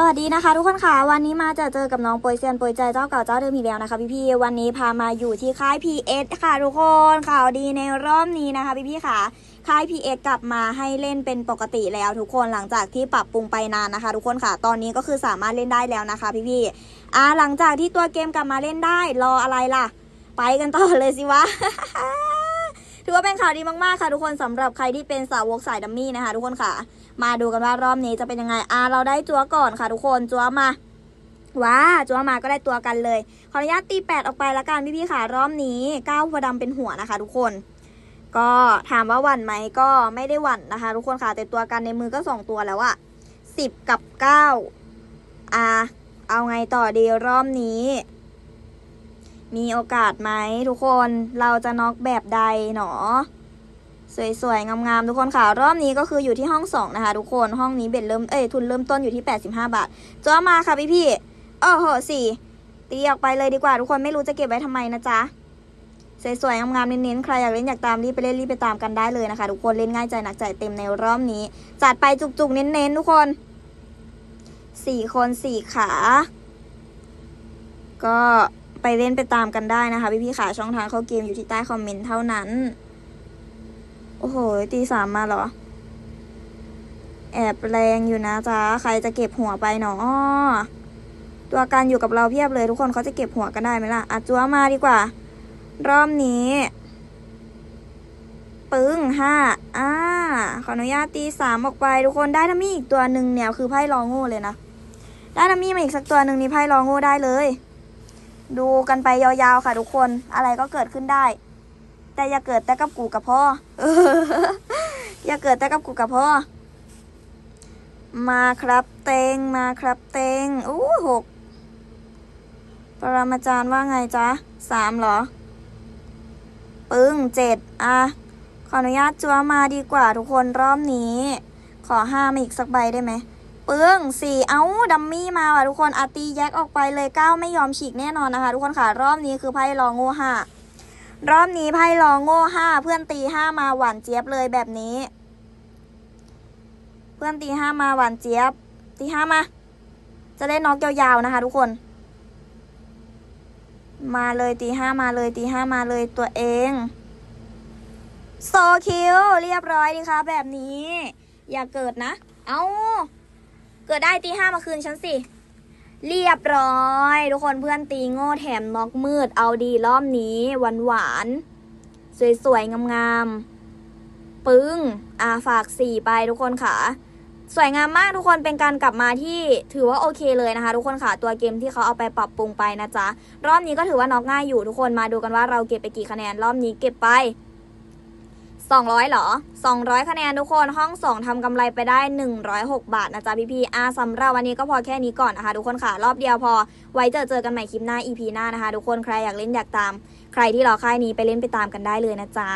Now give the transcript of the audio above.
สวัสดีนะคะทุกคนค่ะ วันนี้มาจะเจอกับน้องโปยเซียนโปยใจเจ้าเก่าเจ้าเดิมอีกแล้วนะคะพี่ๆวันนี้พามาอยู่ที่ค่าย PS ค่ะทุกคนข่าวดีในรอบนี้นะคะพี่ๆค่ะค่าย PS กลับมาให้เล่นเป็นปกติแล้วทุกคนหลังจากที่ปรับปรุงไปนานนะคะ ทุกคนค่ะ ตอนนี้ก็คือสามารถเล่นได้แล้วนะคะ พี่ๆอ่าหลังจากที่ตัวเกมกลับมาเล่นได้รออะไรล่ะ ไปกันต่อเลยสิวะ ถือว่าเป็นข่าวดีมากๆค่ะ ทุกคนสำหรับใครที่เป็นสาวกสายดัมมี่นะคะ ทุกคนค่ะ มาดูกันว่ารอบนี้จะเป็นยังไงอ่าเราได้จัวก่อนค่ะ ทุกคนจัวมาว้าจัวมาก็ได้ตัวกันเลย ขออนุญาตตีแปดออกไปละกันพี่ๆค่ะรอบนี้เก้าวพอดำเป็นหัวนะคะ ทุกคน ก็ถามว่าหวั่นไหมก็ไม่ได้หวั่นนะคะ ทุกคนค่ะแต่ตัวกันในมือก็สองตัวแล้วอะสิบกับเก้าอ่าเอาไงต่อดีรอบนี้ มีโอกาสไหมทุกคนเราจะน็อกแบบใดหนอ สวยๆ งามๆ ทุกคนค่ะ รอบนี้ก็คืออยู่ที่ห้องสองนะคะ ทุกคนห้องนี้เบ็ดเริ่มเอ้ยทุนเริ่มต้นอยู่ที่ 85 บาทจ้ามาค่ะพี่พี่โอ้โหสี่ตีออกไปเลยดีกว่าทุกคนไม่รู้จะเก็บไว้ทำไมนะจ๊ะสวยๆงามๆเน้นๆใครอยากเล่นอยากตามรีบไปเล่นรีบไปตามกันได้เลยนะคะ ทุกคนเล่นง่ายใจหนักใจเต็มในรอบนี้จัดไปจุกๆเน้นๆทุกคนสี่คนสี่ขา ก็ ไปเล่นไปตามกันได้นะคะพี่ๆค่ะช่องทางเข้าเกมอยู่ที่ใต้คอมเมนต์เท่านั้น โอ้โหตีสามมาเหรอ แอบแรงอยู่นะจ๊ะ ใครจะเก็บหัวไปเนาะตัวการอยู่กับเราเพียบเลยทุกคนเขาจะเก็บหัวกันได้ไหมล่ะอัดจัวมาดีกว่า รอบนี้ ปึ้งห้าอ่าขออนุญาตตีสามออกไปทุกคนได้ทัมมี่อีกตัวหนึ่งเนี่ยคือไพ่รองโง่เลยนะได้ทัมมี่มาอีกสักตัวหนึ่งนี่ไพ่รองโง่ได้เลย ดูกันไปยาวๆค่ะทุกคนอะไรก็เกิดขึ้นได้ แต่อย่าเกิดแต่กับกูกับพ่ออออย่าเกิดแต่กับกูกับพ่อมาครับเตงมาครับเตงอู้หกปรมาจารย์ว่าไงจ๊ะสามเหรอ ปึ้งเจ็ดอะ ขออนุญาตจัวมาดีกว่าทุกคนรอบนี้ ขอห้ามาอีกสักใบได้ไหม ปึ้งสี่เอ้าดัมมี่มาว่ะทุกคนอาตีแยกออกไปเลยเก้าไม่ยอมฉีกแน่นอนนะคะ ทุกคนค่ะรอบนี้คือไพ่รองโง่ห้ารอบนี้ไพ่รองโง่ห้าเพื่อนตีห้ามาหวานเจี๊ยบเลยแบบนี้ เพื่อนตีห้ามาหวานเจี๊ยบ ตีห้ามา จะได้น็อกยาวๆนะคะ ทุกคน มาเลยตีห้ามาเลยตีห้ามาเลยตัวเองโซคิวเรียบร้อยดีคะแบบนี้ อย่าเกิดนะ เอา เกิดได้ตีห้ามาคืนฉันสิ เรียบร้อย ทุกคนเพื่อนตีโง่แถมน็อกมืด เอาดีรอบนี้หวานหวานสวยๆ งามๆ ปึ้ง อ่าฝากสี่ไปทุกคนค่ะ สวยงามมากทุกคนเป็นการกลับมาที่ถือว่าโอเคเลยนะคะ ทุกคนค่ะ ตัวเกมที่เขาเอาไปปรับปรุงไปนะจ๊ะ รอบนี้ก็ถือว่าน็อกง่ายอยู่ทุกคนมาดูกันว่าเราเก็บไปกี่คะแนน รอบนี้เก็บไป 200เหรอ 200 คะแนนทุกคนห้อง 2ทำกำไรไปได้ 106 บาทนะจ๊ะพี่พี่อาสำหรับวันนี้ก็พอแค่นี้ก่อนนะคะ ทุกคนค่ะ รอบเดียวพอ ไว้เจอเจอกันใหม่คลิปหน้า EP หน้านะคะ ทุกคนใครอยากเล่นอยากตาม ใครที่รอค่ายนี้ไปเล่นไปตามกันได้เลยนะจ๊ะ